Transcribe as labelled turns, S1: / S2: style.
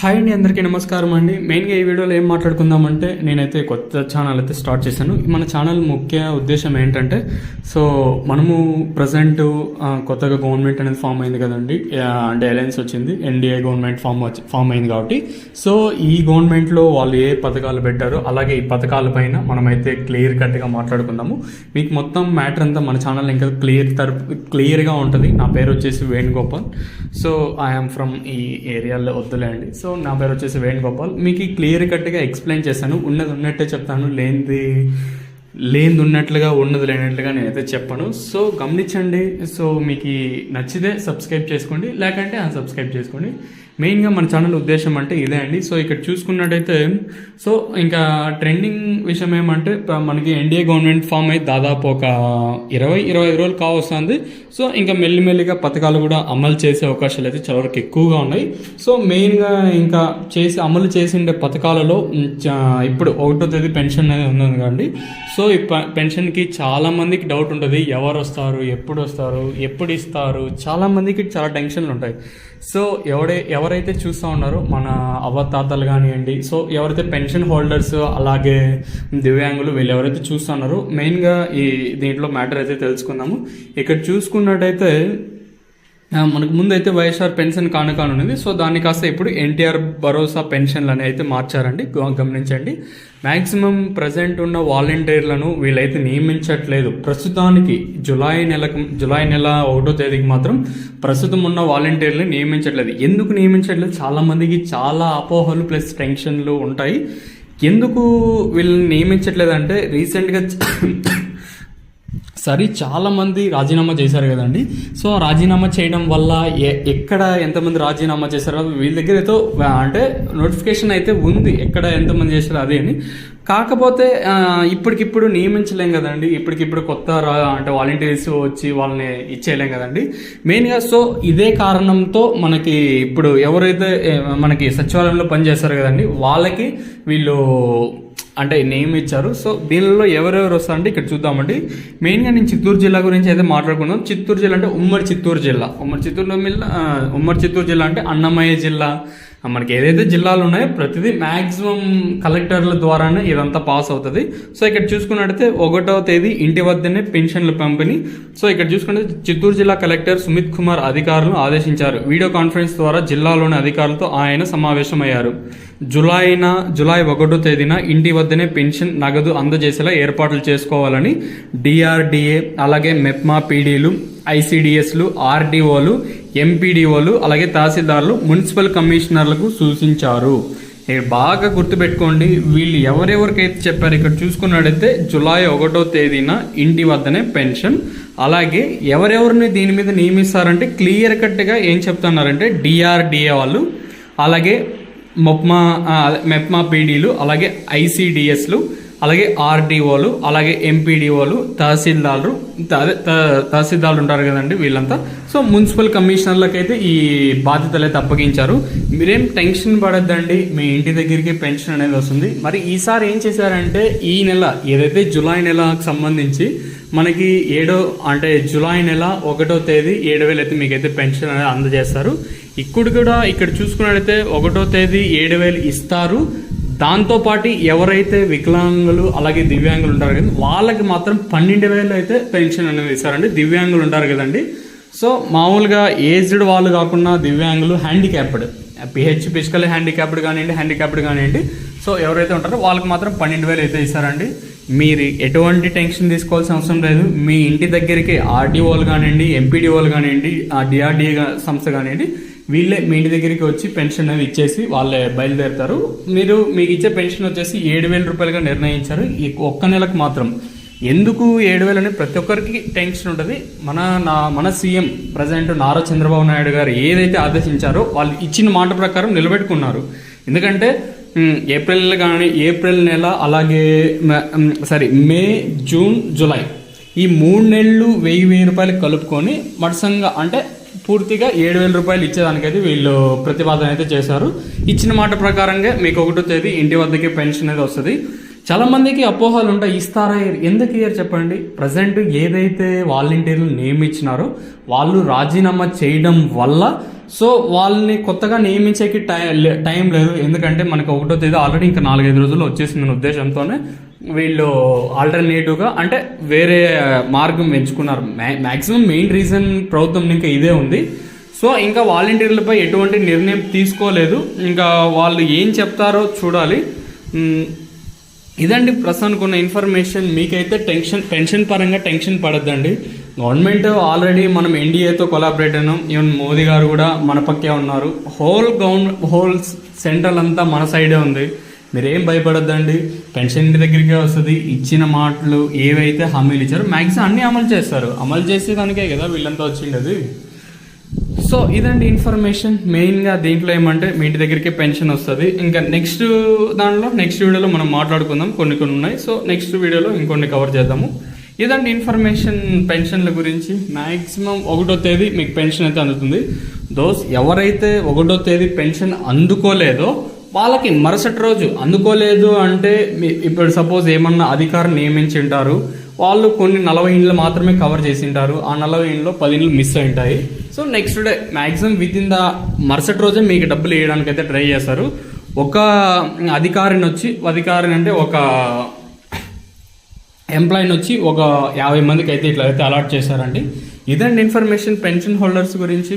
S1: Hi అండి అందరికీ నమస్కారం అండి. మెయిన్గా ఈ వీడియోలో ఏం మాట్లాడుకుందామంటే నేనైతే కొత్త ఛానల్ అయితే స్టార్ట్ చేశాను. మన ఛానల్ ముఖ్య ఉద్దేశం ఏంటంటే సో మనము ప్రజెంట్ కొత్తగా గవర్నమెంట్ అనేది ఫామ్ అయింది కదండి. అంటే అలయన్స్ వచ్చింది. ఎన్డీఏ గవర్నమెంట్ ఫామ్ వచ్చి ఫామ్ అయింది కాబట్టి. సో ఈ గవర్నమెంట్లో వాళ్ళు ఏ పథకాలు పెట్టారో అలాగే ఈ పథకాల పైన మనమైతే క్లియర్ కట్గా మాట్లాడుకుందాము. మీకు మొత్తం మ్యాటర్ అంతా మన ఛానల్ ఇంకా క్లియర్ తరపు క్లియర్గా ఉంటుంది. నా పేరు వచ్చేసి వేణుగోపాల్. సో ఐఎమ్ ఫ్రమ్ ఈ ఏరియాలో వద్దులే అండి సో సో నా పేరు వచ్చేసి వేణుగోపాల్ మీకు క్లియర్ కట్గా ఎక్స్ప్లెయిన్ చేశాను. ఉన్నది ఉన్నట్టే చెప్తాను. లేనిది లేనిది ఉన్నట్లుగా ఉన్నది లేనట్లుగా నేనైతే చెప్పను. సో గమనించండి. సో మీకు నచ్చితే సబ్స్క్రైబ్ చేసుకోండి. లేకంటే అన్సబ్స్క్రైబ్ చేసుకోండి. మెయిన్గా మన ఛానల్ ఉద్దేశం అంటే ఇదే అండి. సో ఇక్కడ చూసుకున్నట్టయితే సో ఇంకా ట్రెండింగ్ విషయం ఏమంటే మనకి ఎన్డీఏ గవర్నమెంట్ ఫామ్ అయితే దాదాపు ఒక ఇరవై ఇరవై ఐదు రోజులు కావస్తుంది. సో ఇంకా మెల్లిమెల్లిగా పథకాలు కూడా అమలు చేసే అవకాశాలు అయితే చాలా వరకు ఎక్కువగా ఉన్నాయి. సో మెయిన్గా ఇంకా చేసి అమలు చేసిండే పథకాలలో ఇప్పుడు ఒకటో తేదీ పెన్షన్ అనేది ఉంది కండి సో ఈ ప- పెన్షన్కి చాలా మందికి డౌట్ ఉంటుంది. ఎవరు వస్తారు? ఎప్పుడు వస్తారు? ఎప్పుడు ఇస్తారు? చాలా మందికి చాలా టెన్షన్లు ఉంటాయి. సో ఎవడే ఎవరైతే చూస్తూ ఉన్నారో మన అవతాతలు కానివ్వండి సో ఎవరైతే పెన్షన్ హోల్డర్స్ అలాగే దివ్యాంగులు వీళ్ళు ఎవరైతే చూస్తున్నారో మెయిన్గా ఈ దీంట్లో మ్యాటర్ అయితే తెలుసుకుందాము. ఇక్కడ చూసుకున్నట్టయితే మనకు ముందు అయితే వైఎస్ఆర్ పెన్షన్ కానుకాను ఉంది సో దాన్ని కాస్త ఇప్పుడు ఎన్టీఆర్ భరోసా పెన్షన్లు అని అయితే మార్చారండి. గ- గమనించండి. మ్యాక్సిమం ప్రజెంట్ ఉన్న వాలంటీర్లను వీళ్ళైతే నియమించట్లేదు. ప్రస్తుతానికి జులై నెలకు జులై నెల ఒకటో తేదీకి మాత్రం ప్రస్తుతం ఉన్న వాలంటీర్లు నియమించట్లేదు. ఎందుకు నియమించట్లేదు? చాలామందికి చాలా అపోహలు ప్లస్ టెన్షన్లు ఉంటాయి. ఎందుకు వీళ్ళని నియమించట్లేదు అంటే రీసెంట్గా సరే చాలామంది రాజీనామా చేశారు కదండి. సో ఆ రాజీనామా చేయడం వల్ల ఎ- ఎక్కడ ఎంతమంది రాజీనామా చేశారో వీళ్ళ దగ్గర అయితే అంటే నోటిఫికేషన్ అయితే ఉంది ఎక్కడ ఎంతమంది చేశారో అదే అని. కాకపోతే ఇప్పటికిప్పుడు నియమించలేం కదండి. ఇప్పటికిప్పుడు కొత్త రా అంటే వాలంటీర్స్ వచ్చి వాళ్ళని ఇచ్చేయలేం కదండి. మెయిన్గా సో ఇదే కారణంతో మనకి ఇప్పుడు ఎవరైతే మనకి సచివాలయంలో పనిచేస్తారు కదండి వాళ్ళకి వీళ్ళు అంటే నేమ్ ఇచ్చారు. సో దీనిలో ఎవరెవరు వస్తారంటే ఇక్కడ చూద్దామండి. మెయిన్గా నేను చిత్తూరు జిల్లా గురించి అయితే మాట్లాడుకుందాం. చిత్తూరు జిల్లా అంటే ఉమ్మడి చిత్తూరు జిల్లా. ఉమ్మడి చిత్తూరు జిల్లా ఉమ్మడి చిత్తూరు జిల్లా అంటే అన్నమయ్య జిల్లా. మనకి ఏదైతే జిల్లాలు ఉన్నాయో ప్రతిదీ మ్యాక్సిమం కలెక్టర్ల ద్వారానే ఇదంతా పాస్ అవుతుంది. సో ఇక్కడ చూసుకున్నట్టయితే ఒకటో తేదీ ఇంటి వద్దనే పెన్షన్ల పంపిణీ. సో ఇక్కడ చూసుకుంటే చిత్తూరు జిల్లా కలెక్టర్ సుమిత్ కుమార్ అధికారులను ఆదేశించారు. వీడియో కాన్ఫరెన్స్ ద్వారా జిల్లాలోని అధికారులతో ఆయన సమావేశమయ్యారు. జులైన జులై ఒకటో తేదీన ఇంటి వద్దనే పెన్షన్ నగదు అందజేసేలా ఏర్పాట్లు చేసుకోవాలని డిఆర్డిఏ అలాగే మెప్మా పీడీలు ఐసిడిఎస్లు ఆర్డీఓలు ఎంపీడీఓలు అలాగే తహసీల్దార్లు మున్సిపల్ కమిషనర్లకు సూచించారు. బాగా గుర్తుపెట్టుకోండి వీళ్ళు ఎవరెవరికైతే చెప్పారు ఇక్కడ చూసుకున్నట్టయితే జులై ఒకటో తేదీన ఇంటి వద్దనే పెన్షన్ అలాగే ఎవరెవరిని దీని మీద నియమిస్తారంటే క్లియర్ కట్గా ఏం చెప్తున్నారంటే డిఆర్డిఏ వాళ్ళు అలాగే మొప్మా మెప్మా పీడీలు అలాగే ఐసిడిఎస్లు అలాగే ఆర్డీఓలు అలాగే ఎంపీడీఓలు తహసీల్దార్లు అదే త- తహసీల్దార్లు ఉంటారు కదండి వీళ్ళంతా. సో మున్సిపల్ కమిషనర్లకైతే ఈ బాధ్యతలు అయితే అప్పగించారు. మీరేం టెన్షన్ పడద్దండి మీ ఇంటి దగ్గరికి పెన్షన్ అనేది వస్తుంది. మరి ఈసారి ఏం చేశారంటే ఈ నెల ఏదైతే జూలై నెలకు సంబంధించి మనకి ఏడో అంటే జూలై నెల ఒకటో తేదీ ఏడు వేలు అయితే మీకైతే పెన్షన్ అనేది అందజేస్తారు. ఇక్కడ కూడా ఇక్కడ చూసుకున్నట్టయితే ఒకటో తేదీ ఏడు వేలు ఇస్తారు. దాంతోపాటు ఎవరైతే వికలాంగులు అలాగే దివ్యాంగులు ఉంటారు కదా వాళ్ళకి మాత్రం పన్నెండు వేలు అయితే పెన్షన్ అనేది ఇస్తారండి. దివ్యాంగులు ఉంటారు కదండి. సో మామూలుగా ఏజ్డ్ వాళ్ళు కాకుండా దివ్యాంగులు హ్యాండిక్యాప్డ్ పిహెచ్ ఫిజికల్ హ్యాండిక్యాప్డ్ కానివ్వండి హ్యాండిక్యాప్డ్ కానివ్వండి సో ఎవరైతే ఉంటారో వాళ్ళకి మాత్రం పన్నెండు వేలు అయితే ఇస్తారండి. మీరు ఎటువంటి టెన్షన్ తీసుకోవాల్సిన అవసరం లేదు. మీ ఇంటి దగ్గరికి ఆర్డీఓలు కానివ్వండి ఎంపీడీఓలు కానివ్వండి ఆ డిఆర్డీఏ సంస్థ కానివ్వండి వీళ్ళే మీ ఇంటి దగ్గరికి వచ్చి పెన్షన్ అనేది ఇచ్చేసి వాళ్ళే బయలుదేరుతారు. మీరు మీకు ఇచ్చే పెన్షన్ వచ్చేసి ఏడు వేల రూపాయలుగా నిర్ణయించారు. ఈ ఒక్క నెలకు మాత్రం. ఎందుకు ఏడు వేలు అనేది ప్రతి ఒక్కరికి టెన్షన్ ఉంటుంది. మన నా మన సీఎం ప్రజెంట్ నారా చంద్రబాబు నాయుడు గారు ఏదైతే ఆదేశించారో వాళ్ళు ఇచ్చిన మాట ప్రకారం నిలబెట్టుకున్నారు. ఎందుకంటే ఏప్రిల్ కానీ ఏప్రిల్ నెల అలాగే సారీ మే జూన్ జూలై. ఈ మూడు నెలలు వెయ్యి వెయ్యి రూపాయలు కలుపుకొని మడసంగా అంటే పూర్తిగా ఏడు వేల రూపాయలు ఇచ్చేదానికైతే వీళ్ళు ప్రతిపాదన అయితే చేశారు. ఇచ్చిన మాట ప్రకారంగా మీకు ఒకటో తేదీ ఇంటి వద్దకే పెన్షన్ అనేది వస్తుంది. చాలా మందికి అపోహలు ఉంటాయి ఇస్తారా ఎందుకు ఇయర్ చెప్పండి? ప్రజెంట్ ఏదైతే వాలంటీర్లు నియమించినారో వాళ్ళు రాజీనామా చేయడం వల్ల సో వాళ్ళని కొత్తగా నియమించేకి టై- లే- టైం లేదు. ఎందుకంటే మనకు ఒకటో తేదీ ఆల్రెడీ ఇంకా నాలుగైదు రోజుల్లో వచ్చేసిందనే ఉద్దేశంతోనే వీళ్ళు ఆల్టర్నేటివ్గా అంటే వేరే మార్గం ఎంచుకున్నారు. మ్యాక్సిమం మెయిన్ రీజన్ ప్రభుత్వం ఇంకా ఇదే ఉంది. సో ఇంకా వాలంటీర్లపై ఎటువంటి నిర్ణయం తీసుకోలేదు. ఇంకా వాళ్ళు ఏం చెప్తారో చూడాలి. ఇదండి ప్రస్తుతానికి ఉన్న ఇన్ఫర్మేషన్ మీకైతే టెన్షన్ టెన్షన్ పరంగా టెన్షన్ పడద్దండి. గవర్నమెంట్ ఆల్రెడీ మనం ఎన్డీఏతో కొలాబరేట్ అయినాం. ఈవెన్ మోదీ గారు కూడా మన పక్కే ఉన్నారు. హోల్ గవర్న హోల్ సెంట్రల్ అంతా మన సైడే ఉంది. మీరేం భయపడద్దండి? పెన్షన్ ఇంటి దగ్గరికే వస్తుంది. ఇచ్చిన మాటలు ఏవైతే హామీలు ఇచ్చారో మ్యాక్సిమం అన్ని అమలు చేస్తారు. అమలు చేసేదానికే కదా వీళ్ళంతా వచ్చిండేది. సో ఇదండి ఇన్ఫర్మేషన్. మెయిన్గా దీంట్లో ఏమంటే మీ ఇంటి దగ్గరికి పెన్షన్ వస్తుంది. ఇంకా నెక్స్ట్ దాంట్లో నెక్స్ట్ వీడియోలో మనం మాట్లాడుకుందాం. కొన్ని కొన్ని ఉన్నాయి. సో నెక్స్ట్ వీడియోలో ఇంకొన్ని కవర్ చేద్దాము. ఇదండి ఇన్ఫర్మేషన్ పెన్షన్ల గురించి. మ్యాక్సిమం ఒకటో తేదీ మీకు పెన్షన్ అయితే అందుతుంది. దోస్ ఎవరైతే ఒకటో తేదీ పెన్షన్ అందుకోలేదో వాళ్ళకి మరుసటి రోజు అందుకోలేదు అంటే మీ- ఇప్పుడు సపోజ్ ఏమన్నా అధికారం నియమించి ఉంటారు వాళ్ళు కొన్ని నలభై ఇండ్లు మాత్రమే కవర్ చేసి ఉంటారు ఆ నలభై ఇండ్లో పది ఇండ్లు మిస్ అయి ఉంటాయి so next day maximum within the మరుసటి రోజే మీకు డబ్బులు వేయడానికి అయితే ట్రై చేస్తారు. ఒక అధికారిని వచ్చి అధికారిని అంటే ఒక ఎంప్లాయీని వచ్చి ఒక యాభై మందికి అయితే ఇట్లా అయితే అలాట్ చేశారండి. ఇదండి ఇన్ఫర్మేషన్ పెన్షన్ హోల్డర్స్ గురించి.